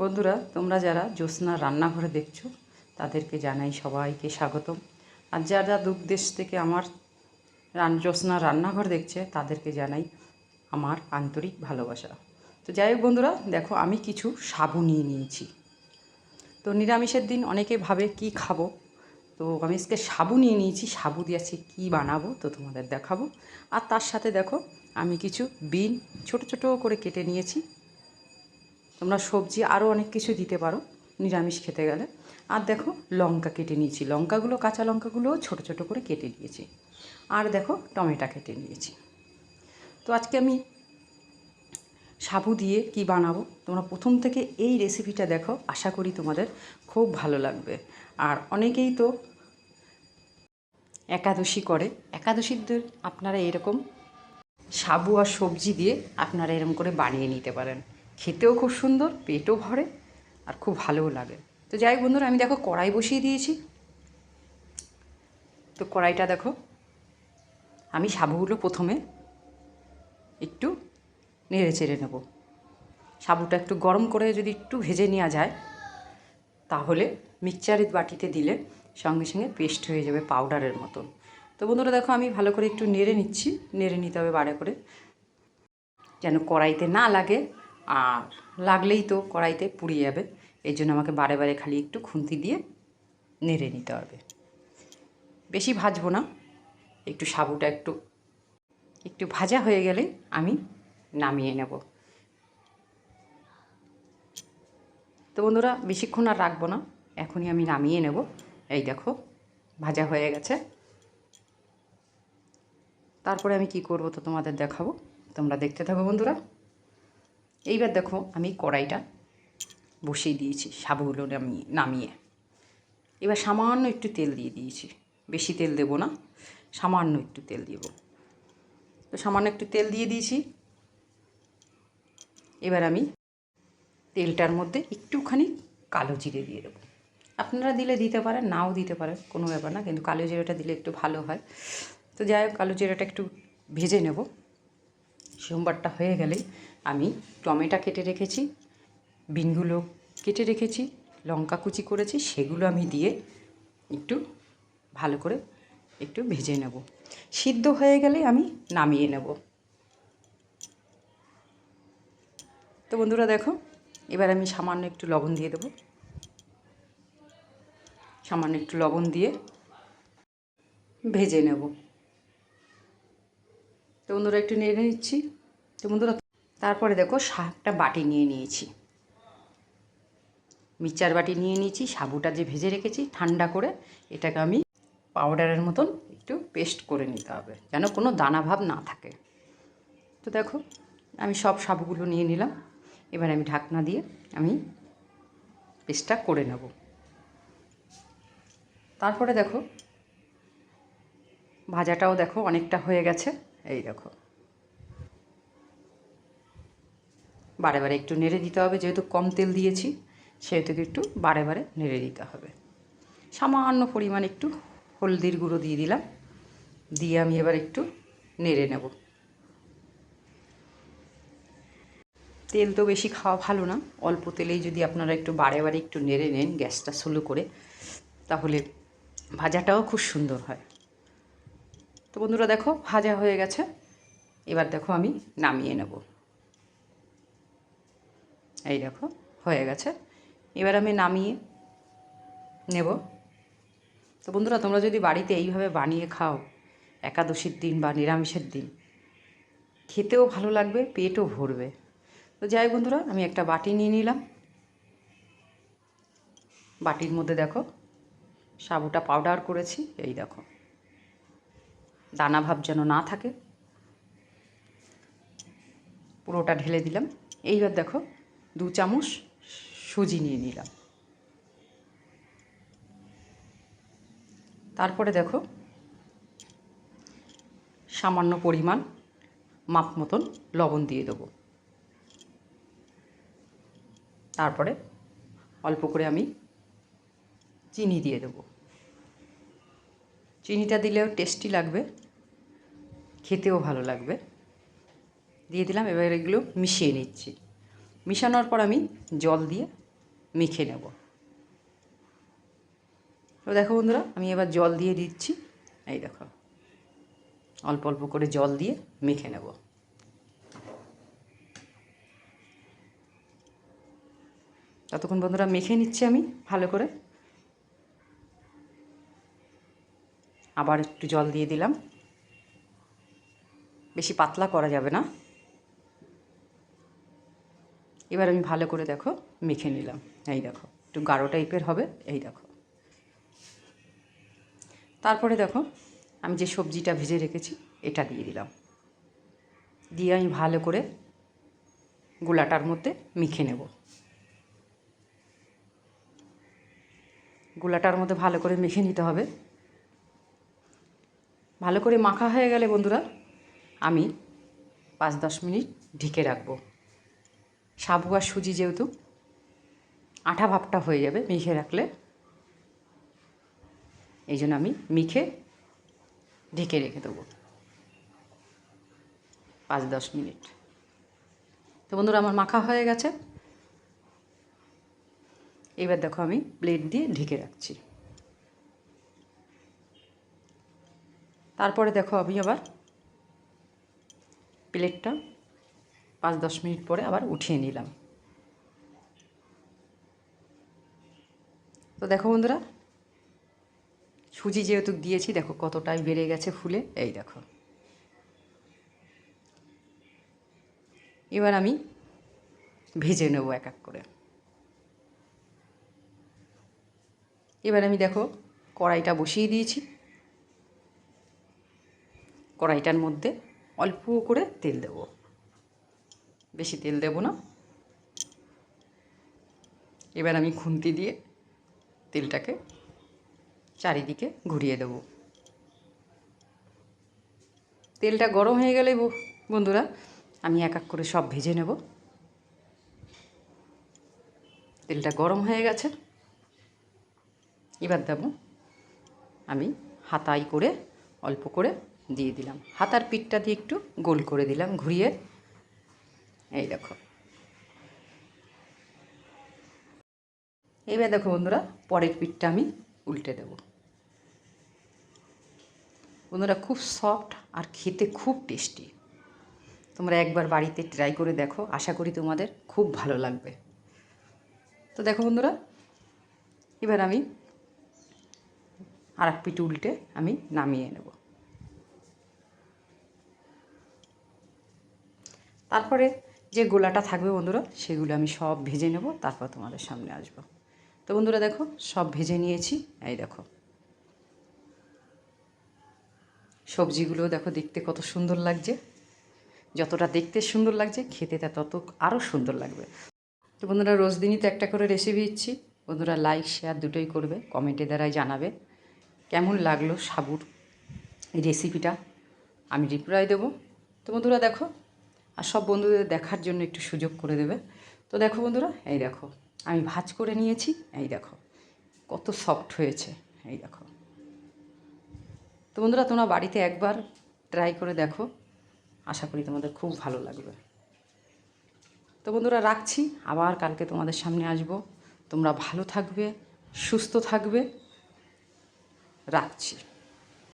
বন্ধুরা, তোমরা যারা জ্যোৎস্নার রান্নাঘরে দেখছ, তাদেরকে জানাই সবাইকে স্বাগতম। আর যারা দূর দেশ থেকে আমার রান, জ্যোৎস্নার রান্নাঘর দেখছে, তাদেরকে জানাই আমার আন্তরিক ভালোবাসা। তো যাই হোক বন্ধুরা, দেখো আমি কিছু সাবু নিয়ে নিয়েছি। তো নিরামিষের দিন অনেকে ভাবে কি খাব। তো আমি আজকে সাবু নিয়ে নিয়েছি, সাবু দিয়ে আজকে কী বানাবো, তো তোমাদের দেখাবো। আর তার সাথে দেখো, আমি কিছু বিন ছোট ছোট করে কেটে নিয়েছি। তোমরা সবজি আরও অনেক কিছু দিতে পারো, নিরামিষ খেতে গেলে। আর দেখো, লঙ্কা কেটে নিয়েছি। লঙ্কাগুলো, কাঁচা লঙ্কাগুলোও ছোট ছোট করে কেটে নিয়েছি। আর দেখো, টমেটো কেটে নিয়েছি। তো আজকে আমি সাবু দিয়ে কি বানাবো? তোমরা প্রথম থেকে এই রেসিপিটা দেখো, আশা করি তোমাদের খুব ভালো লাগবে। আর অনেকেই তো একাদশী করে। একাদশীদের আপনারা এরকম সাবু আর সবজি দিয়ে আপনারা এরকম করে বানিয়ে নিতে পারেন। খেতেও খুব সুন্দর, পেটও ভরে আর খুব ভালোও লাগে। তো যাই হোক বন্ধুরা, আমি দেখো কড়াই বসিয়ে দিয়েছি। তো কড়াইটা দেখো, আমি সাবুগুলো প্রথমে একটু নেড়ে চেড়ে নেব। সাবুটা একটু গরম করে যদি একটু ভেজে নেওয়া যায়, তাহলে মিক্সচারের বাটিতে দিলে সঙ্গে সঙ্গে পেস্ট হয়ে যাবে পাউডারের মতন। তো বন্ধুরা দেখো, আমি ভালো করে একটু নেড়ে নিচ্ছি, নেড়ে নিতে হবে বারে করে। যেন কড়াইতে না লাগে আর লাগলেই তো কড়াইতে পুড়িয়ে যাবে। এই জন্য আমাকে বারে বারে খালি একটু খুন্তি দিয়ে নেড়ে নিতে হবে। বেশি ভাজবো না। একটু সাবুটা একটু একটু ভাজা হয়ে গেলে আমি নামিয়ে নেব। তো বন্ধুরা, বেশিক্ষণ আর রাখব না। এখনই আমি নামিয়ে নেব। এই দেখো, ভাজা হয়ে গেছে। তারপরে আমি কি করব তো তোমাদের দেখাবো। তোমরা দেখতে থাকো বন্ধুরা। এইবার দেখো আমি কড়াইটা বসিয়ে দিয়েছি, সাবুগুলো নামিয়ে নামিয়ে। এবার সামান্য একটু তেল দিয়ে দিয়েছি। বেশি তেল দেবো না, সামান্য একটু তেল দেব। তো সামান্য একটু তেল দিয়ে দিয়েছি। এবার আমি তেলটার মধ্যে একটুখানি কালো জিরে দিয়ে দেবো। আপনারা দিলে দিতে পারেন, নাও দিতে পারেন, কোনো ব্যাপার না, কিন্তু কালো জিরেটা দিলে একটু ভালো হয়। তো যাই হোক, কালো জিরাটা একটু ভেজে নেব। সোমবারটা হয়ে গেলেই আমি টমেটো কেটে রেখেছি, বিনগুলো কেটে রেখেছি, লঙ্কা কুচি করেছি, সেগুলো আমি দিয়ে একটু ভালো করে একটু ভেজে নেব। সিদ্ধ হয়ে গেলে আমি নামিয়ে নেব। তো বন্ধুরা দেখো, এবার আমি সামান্য একটু লবণ দিয়ে দেবো। সামান্য একটু লবণ দিয়ে ভেজে নেব। তো বন্ধুরা একটু নেড়ে নিচ্ছি। তো বন্ধুরা তারপরে দেখো শাকটা বাটি নিয়ে নিয়েছি। মিক্সচার বাটি নিয়ে নিয়েছি, সাবুটা যে ভেজে রেখেছি, ঠান্ডা করে এটাকে আমি পাউডারের মতন একটু পেস্ট করে নিতে হবে, যেন কোনো দানা ভাব না থাকে। তো দেখো, আমি সব সাবুগুলো নিয়ে নিলাম, এবার আমি ঢাকনা দিয়ে আমি পেস্টটা করে নেব। তারপরে দেখো, ভাজাটাও দেখো অনেকটা হয়ে গেছে, এই দেখো। বারে বারে একটু নেড়ে দিতে হবে, যেহেতু কম তেল দিয়েছি সেহেতু একটু বারে বারে নেড়ে দিতে হবে। সামান্য পরিমাণ একটু হলদির গুঁড়ো দিয়ে দিলাম, দিয়ে আমি এবার একটু নেড়ে নেব। তেল তো বেশি খাওয়া ভালো না, অল্প তেলেই যদি আপনারা একটু বারে বারে একটু নেড়ে নেন গ্যাসটা স্লো করে, তাহলে ভাজাটাও খুব সুন্দর হয়। তো বন্ধুরা দেখো, ভাজা হয়ে গেছে, এবার দেখো আমি নামিয়ে নেব। এই দেখো, হয়ে গেছে। এবার আমি নামিয়ে নেব। তো বন্ধুরা, তোমরা যদি বাড়িতে এইভাবে বানিয়ে খাও, একাদশীর দিন বা নিরামিষের দিন, খেতেও ভালো লাগবে, পেটও ভরবে। তো যাই বন্ধুরা, আমি একটা বাটি নিয়ে নিলাম। বাটির মধ্যে দেখো, সাবুটা পাউডার করেছি, এই দেখো। দানা ভাব যেন না থাকে। পুরোটা ঢেলে দিলাম। এইবার দেখো দু চামচ সুজি নিয়ে নিলাম। তারপরে দেখো, সামান্য পরিমাণ মাপ মতন লবণ দিয়ে দেবো। তারপরে অল্প করে আমি চিনি দিয়ে দেবো। চিনিটা দিলেও টেস্টি লাগবে, খেতেও ভালো লাগবে। দিয়ে দিলাম, এবার এগুলো মিশিয়ে নিচ্ছি। মিশানোর পর আমি জল দিয়ে মেখে নেব। তো দেখো বন্ধুরা, আমি এবার জল দিয়ে দিচ্ছি। এই দেখো, অল্প অল্প করে জল দিয়ে মেখে নেব। ততক্ষণ বন্ধুরা মেখে নিচ্ছি আমি ভালো করে। আবার একটু জল দিয়ে দিলাম। বেশি পাতলা করা যাবে না। এবার আমি ভালো করে দেখো, মেখে নিলাম। এই দেখো, একটু গাঢ় টাইপের হবে, এই দেখো। তারপরে দেখো, আমি যে সবজিটা ভেজে রেখেছি, এটা দিয়ে দিলাম। দিয়ে আমি ভালো করে গোলাটার মধ্যে মেখে নেব। গোলাটার মধ্যে ভালো করে মেখে নিতে হবে। ভালো করে মাখা হয়ে গেলে বন্ধুরা, আমি পাঁচ দশ মিনিট ঢেকে রাখব। সাবু আর সুজি যেহেতু, আঠা ভাবটা হয়ে যাবে মেখে রাখলে। এই জন্য আমি মেখে ঢেকে রেখে দেবো। পাঁচ দশ মিনিট। তো বন্ধুরা, আমার মাখা হয়ে গেছে। এবার দেখো আমি প্লেট দিয়ে ঢেকে রাখছি। তারপরে দেখো আমি আবার প্লেটটা পাঁচ, দশ মিনিট পরে আবার উঠিয়ে নিলাম। তো দেখো বন্ধুরা, সুজি যেহেতু দিয়েছি, দেখো কতটাই বেড়ে গেছে ফুলে। এই দেখো। এবার আমি ভেজে নেব এক এক করে। এবার আমি দেখো কড়াইটা বসিয়ে দিয়েছি। কড়াইটার মধ্যে অল্প করে তেল দেব। বেশি তেল দেব না। এবার আমি খুন্তি দিয়ে তেলটাকে চারিদিকে ঘুরিয়ে দেব। তেলটা গরম হয়ে গেলে বন্ধুরা, আমি এক এক করে সব ভেজে নেব। তেলটা গরম হয়ে গেছে। এবার দেব আমি হাতাই করে অল্প করে দিয়ে দিলাম। হাতার পিঠটা দিয়ে একটু গোল করে দিলাম ঘুরিয়ে। এই দেখো। এবার দেখো বন্ধুরা, পরের পিঠটা আমি উল্টে দেব। বন্ধুরা, খুব সফট আর খেতে খুব টেস্টি তোমরা একবার বাড়িতে ট্রাই করে দেখো, আশা করি তোমাদের খুব ভালো লাগবে। তো দেখো বন্ধুরা, এবার আমি আর এক পিঠ উল্টে আমি নামিয়ে নেব। তারপরে যে গোলাটা থাকবে বন্ধুরা, সেগুলো আমি সব ভেজে নেব, তারপর তোমাদের সামনে আসব। তো বন্ধুরা দেখো, সব ভেজে নিয়েছি, এই দেখো। সবজিগুলো দেখো দেখতে কত সুন্দর লাগছে। যতটা দেখতে সুন্দর লাগছে, খেতে তা তত আরও সুন্দর লাগবে। তো বন্ধুরা রোজ দিনই তো একটা করে রেসিপি দিচ্ছি। বন্ধুরা লাইক শেয়ার দুটোই করবে কমেন্টে দ্বারাই জানাবে। কেমন লাগল সাবুর রেসিপিটা আমি রিপ্লাই দেবো। তো বন্ধুরা দেখো আর সব বন্ধুদের দেখার জন্য একটু সুযোগ করে দেবে। তো দেখো বন্ধুরা, এই দেখো, আমি ভাজ করে নিয়েছি, এই দেখো, কত সফট হয়েছে, এই দেখো। তো বন্ধুরা, তোমরা বাড়িতে একবার ট্রাই করে দেখো, আশা করি তোমাদের খুব ভালো লাগবে। তো বন্ধুরা, রাখছি, আবার কালকে তোমাদের সামনে আসব। তোমরা ভালো থাকবে, সুস্থ থাকবে। রাখছি।